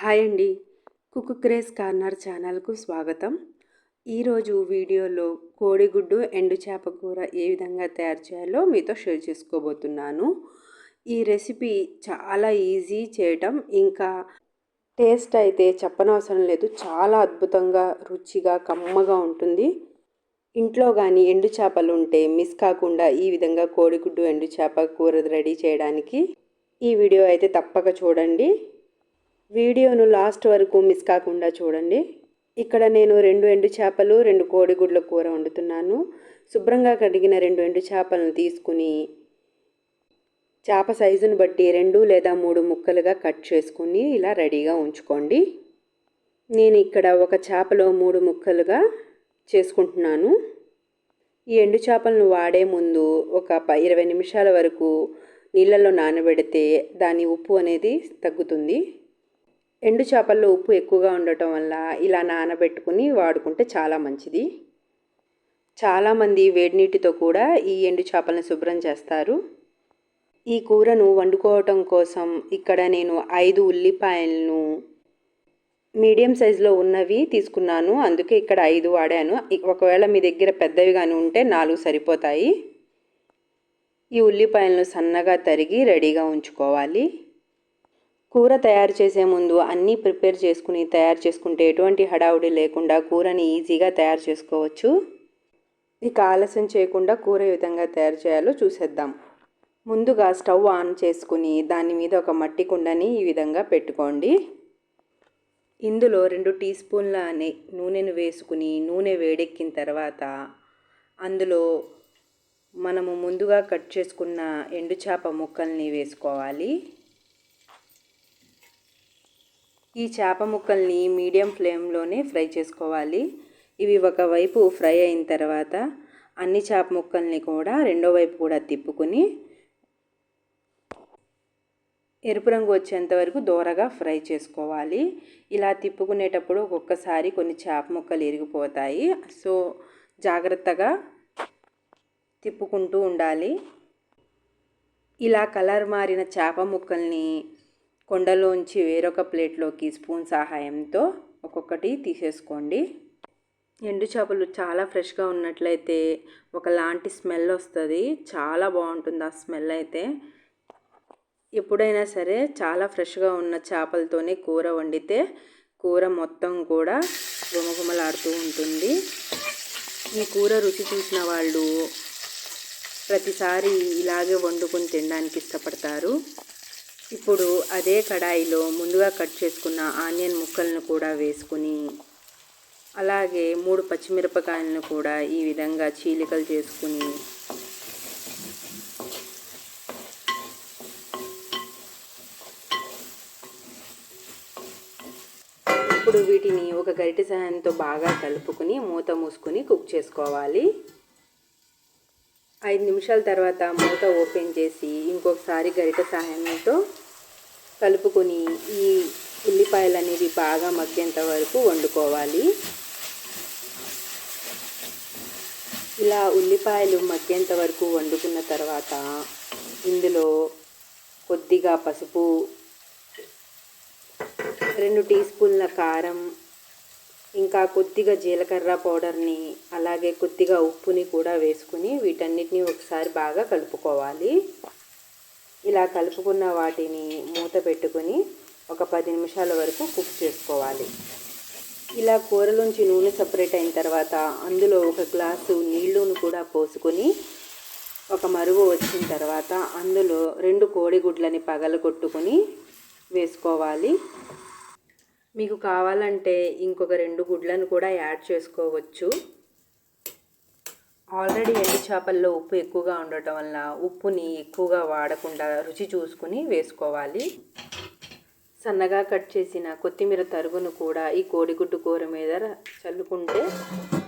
Hi అండి. Cook craze corner ఛానల్కు స్వాగతం. ఈరోజు వీడియోలో కోడిగుడ్డు ఎండు చేప కూర ఏ విధంగా తయారు చేయాలో మీతో షేర్ చేసుకోబోతున్నాను. ఈ రెసిపీ చాలా ఈజీ చేయటం ఇంకా టేస్ట్ అయితే చెప్పనవసరం లేదు. చాలా అద్భుతంగా రుచిగా కమ్మగా ఉంటుంది. ఇంట్లో కానీ ఎండు చేపలు ఉంటే మిస్ కాకుండా ఈ విధంగా కోడిగుడ్డు ఎండు చేప కూర రెడీ చేయడానికి ఈ వీడియో అయితే తప్పక చూడండి. వీడియోను లాస్ట్ వరకు మిస్ కాకుండా చూడండి. ఇక్కడ నేను రెండు ఎండు చేపలు రెండు కోడిగుడ్ల కూర వండుతున్నాను. శుభ్రంగా కడిగిన రెండు ఎండు చేపలను తీసుకుని చేప సైజును బట్టి రెండు లేదా మూడు ముక్కలుగా కట్ చేసుకుని ఇలా రెడీగా ఉంచుకోండి. నేను ఇక్కడ ఒక చేపలో మూడు ముక్కలుగా చేసుకుంటున్నాను. ఈ ఎండు చేపలను వాడే ముందు ఒక ప ఇరవై నిమిషాల వరకు నీళ్ళల్లో నానబెడితే దాని ఉప్పు అనేది తగ్గుతుంది. ఎండు చేపల్లో ఉప్పు ఎక్కువగా ఉండటం వల్ల ఇలా నానబెట్టుకుని వాడుకుంటే చాలా మంచిది. చాలామంది వేడి నీటితో కూడా ఈ ఎండు చేపలను శుభ్రం చేస్తారు. ఈ కూరను వండుకోవటం కోసం ఇక్కడ నేను ఐదు ఉల్లిపాయలను మీడియం సైజులో ఉన్నవి తీసుకున్నాను. అందుకే ఇక్కడ ఐదు వాడాను. ఒకవేళ మీ దగ్గర పెద్దవి కానీ ఉంటే నాలుగు సరిపోతాయి. ఈ ఉల్లిపాయలను సన్నగా తరిగి రెడీగా ఉంచుకోవాలి. కూర తయారు చేసే ముందు అన్నీ ప్రిపేర్ చేసుకుని తయారు చేసుకుంటే ఎటువంటి హడావుడి లేకుండా కూరని ఈజీగా తయారు చేసుకోవచ్చు. ఇక ఆలస్యం చేయకుండా కూర ఏ విధంగా తయారు చేయాలో చూసేద్దాం. ముందుగా స్టవ్ ఆన్ చేసుకుని దాని మీద ఒక మట్టి కుండని ఈ విధంగా పెట్టుకోండి. ఇందులో రెండు టీ స్పూన్ల నూనెను వేసుకుని నూనె వేడెక్కిన తర్వాత అందులో మనము ముందుగా కట్ చేసుకున్న ఎండు చేప ముక్కల్ని వేసుకోవాలి. ఈ చేప ముక్కల్ని మీడియం ఫ్లేమ్లోనే ఫ్రై చేసుకోవాలి. ఇవి ఒకవైపు ఫ్రై అయిన తర్వాత అన్ని చేప ముక్కల్ని కూడా రెండో వైపు కూడా తిప్పుకొని ఎరుపు రంగు వచ్చేంత వరకు దూరగా ఫ్రై చేసుకోవాలి. ఇలా తిప్పుకునేటప్పుడు ఒక్కొక్కసారి కొన్ని చేప ముక్కలు ఇరిగిపోతాయి. సో జాగ్రత్తగా తిప్పుకుంటూ ఉండాలి. ఇలా కలర్ మారిన చేప ముక్కల్ని కొండలోంచి వేరొక ప్లేట్లోకి స్పూన్ సహాయంతో ఒక్కొక్కటి తీసేసుకోండి. ఎండు చేపలు చాలా ఫ్రెష్గా ఉన్నట్లయితే ఒకలాంటి స్మెల్ వస్తుంది. చాలా బాగుంటుంది ఆ స్మెల్ అయితే. ఎప్పుడైనా సరే చాలా ఫ్రెష్గా ఉన్న చేపలతోనే కూర వండితే కూర మొత్తం కూడా గుమగుమలాడుతూ ఉంటుంది. ఈ కూర రుచి చూసిన వాళ్ళు ప్రతిసారి ఇలాగే వండుకొని తినడానికి ఇష్టపడతారు. ఇప్పుడు అదే కడాయిలో ముందుగా కట్ చేసుకున్న ఆనియన్ ముక్కలను కూడా వేసుకుని అలాగే మూడు పచ్చిమిరపకాయలను కూడా ఈ విధంగా చీలికలు చేసుకుని ఇప్పుడు వీటిని ఒక గరిటె సహాయంతో బాగా కలుపుకుని మూత మూసుకొని కుక్ చేసుకోవాలి. ఐదు నిమిషాల తర్వాత మూత ఓపెన్ చేసి ఇంకొకసారి గరిట సహాయంతో కలుపుకొని ఈ ఉల్లిపాయలు అనేవి బాగా మగ్గేంత వరకు వండుకోవాలి. ఇలా ఉల్లిపాయలు మగ్గేంత వరకు వండుకున్న తర్వాత ఇందులో కొద్దిగా పసుపు రెండు టీ స్పూన్ల కారం ఇంకా కొద్దిగా జీలకర్ర పౌడర్ని అలాగే కొద్దిగా ఉప్పుని కూడా వేసుకుని వీటన్నిటిని ఒకసారి బాగా కలుపుకోవాలి. ఇలా కలుపుకున్న వాటిని మూత పెట్టుకొని ఒక పది నిమిషాల వరకు కుక్ చేసుకోవాలి. ఇలా కూరలోంచి నూనె సపరేట్ అయిన తర్వాత అందులో ఒక గ్లాసు నీళ్ళును కూడా పోసుకొని ఒక మరుగు వచ్చిన తర్వాత అందులో రెండు కోడిగుడ్లని పగలగొట్టుకొని వేసుకోవాలి. మీకు కావాలంటే ఇంకొక రెండు గుడ్లను కూడా యాడ్ చేసుకోవచ్చు. ఆల్రెడీ ఎండు చేపల్లో ఉప్పు ఎక్కువగా ఉండటం వల్ల ఉప్పుని ఎక్కువగా వాడకుండా రుచి చూసుకుని వేసుకోవాలి. సన్నగా కట్ చేసిన కొత్తిమీర తరుగును కూడా ఈ కోడిగుడ్డు కూర మీద చల్లుకుంటే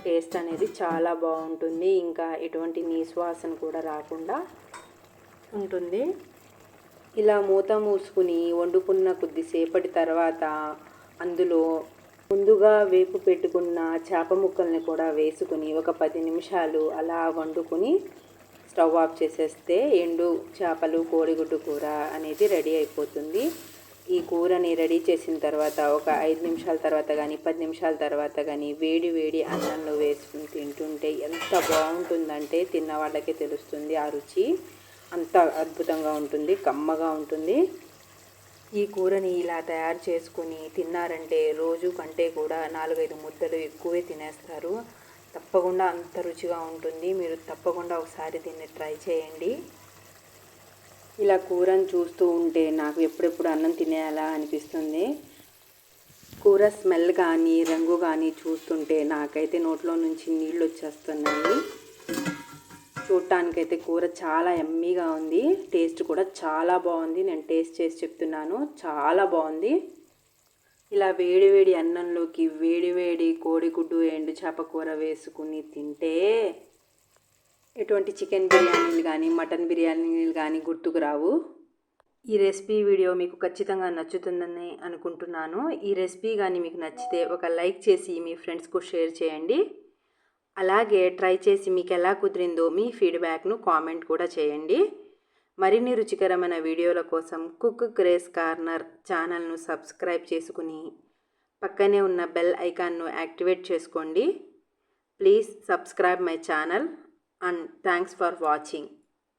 టేస్ట్ అనేది చాలా బాగుంటుంది. ఇంకా ఎటువంటి నీసువాసన కూడా రాకుండా ఉంటుంది. ఇలా మూత మూసుకుని వండుకున్న కొద్దిసేపటి తర్వాత అందులో ముందుగా వేపు పెట్టుకున్న చేప ముక్కల్ని కూడా వేసుకుని ఒక పది నిమిషాలు అలా వండుకొని స్టవ్ ఆఫ్ చేసేస్తే ఎండు చేపలు కోడిగుడ్డు కూర అనేది రెడీ అయిపోతుంది. ఈ కూరని రెడీ చేసిన తర్వాత ఒక ఐదు నిమిషాల తర్వాత కానీ పది నిమిషాల తర్వాత కానీ వేడి వేడి అన్నంలో వేసుకుని తింటుంటే ఎంత బాగుంటుందంటే తిన్న వాళ్ళకే తెలుస్తుంది ఆ రుచి. అంత అద్భుతంగా ఉంటుంది కమ్మగా ఉంటుంది. ఈ కూరని ఇలా తయారు చేసుకుని తిన్నారంటే రోజు కంటే కూడా నాలుగైదు ముద్దలు ఎక్కువే తినేస్తారు. తప్పకుండా అంత రుచిగా ఉంటుంది. మీరు తప్పకుండా ఒకసారి దీన్ని ట్రై చేయండి. ఇలా కూరని చూస్తూ ఉంటే నాకు ఎప్పుడెప్పుడు అన్నం తినేయాలా అనిపిస్తుంది. కూర స్మెల్ కానీ రంగు కానీ చూస్తుంటే నాకైతే నోట్లో నుంచి నీళ్ళు వచ్చేస్తున్నాయి. చూడటానికైతే కూర చాలా ఎమ్మీగా ఉంది. టేస్ట్ కూడా చాలా బాగుంది. నేను టేస్ట్ చేసి చెప్తున్నాను. చాలా బాగుంది. ఇలా వేడివేడి అన్నంలోకి వేడివేడి కోడిగుడ్డు ఎండు చేప కూర వేసుకుని తింటే ఎటువంటి చికెన్ బిర్యానీలు కానీ మటన్ బిర్యానీలు కానీ గుర్తుకు రావు. ఈ రెసిపీ వీడియో మీకు ఖచ్చితంగా నచ్చుతుందని అనుకుంటున్నాను. ఈ రెసిపీ కానీ మీకు నచ్చితే ఒక లైక్ చేసి మీ ఫ్రెండ్స్కు షేర్ చేయండి. అలాగే ట్రై చేసి మీకు ఎలా కుదిరిందో మీ ఫీడ్బ్యాక్ను కామెంట్ కూడా చేయండి. మరిన్ని రుచికరమైన వీడియోల కోసం కుక్ గ్రేస్ కార్నర్ ఛానల్ను సబ్స్క్రైబ్ చేసుకుని పక్కనే ఉన్న బెల్ ఐకాన్ను యాక్టివేట్ చేసుకోండి. Please subscribe my channel and thanks for watching.